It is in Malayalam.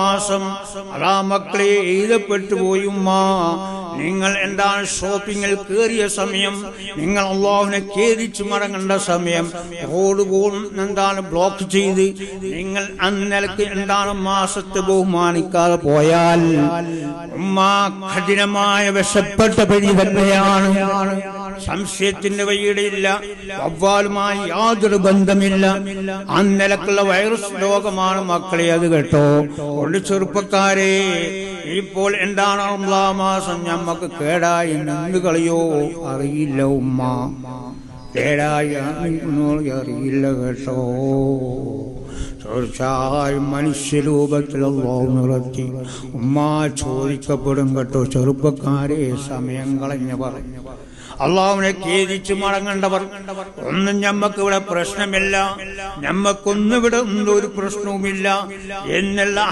മാസം. അതാ മക്കളെ എഴുതപ്പെട്ടു പോയുമ്മ നിങ്ങൾ എന്താണ് ഷോപ്പിങ്ങിൽ കയറിയ സമയം? നിങ്ങൾ അള്ളാഹുവിനെ ഖേദിച്ചു മടങ്ങേണ്ട സമയം. റോഡ് പോകും എന്താണ് ബ്ലോക്ക് ചെയ്ത്? നിങ്ങൾ അന്നലക്ക് എന്താണ് മാസത്തെ ബഹുമാനിക്കാതെ പോയാൽ ഉമ്മ കഠിനമായ വിശപ്പെട്ട പരി തന്നെയാണ്. സംശയത്തിന്റെ വഴിയിടയില്ല വവ്വാലുമായി യാതൊരു ബന്ധമില്ല. അന്നലക്കുള്ള വൈറസ് രോഗമാണ് മക്കളെ അത് കേട്ടോ. ഒരു ചെറുപ്പക്കാരെ ഇപ്പോൾ എന്താണ് മാസം ഞമ്മക്ക് കേടായി നിന്നു കളിയോ അറിയില്ല ഉമ്മ. കേടായി അറിയില്ല കേട്ടോ. തീർച്ചയായും മനുഷ്യരൂപത്തിലുള്ള നിറത്തി ഉമ്മ ചോദിക്കപ്പെടും കേട്ടോ. ചെറുപ്പക്കാരെ സമയം കളഞ്ഞു പറഞ്ഞു അള്ളാഹുവിനെ ഖേദിച്ച് മടങ്ങേണ്ടവർ ഒന്നും ഞമ്മക്ക് ഇവിടെ പ്രശ്നമില്ല. ഞമ്മക്കൊന്നും ഇവിടെ ഒന്നും ഒരു പ്രശ്നവുമില്ല. എന്നുള്ള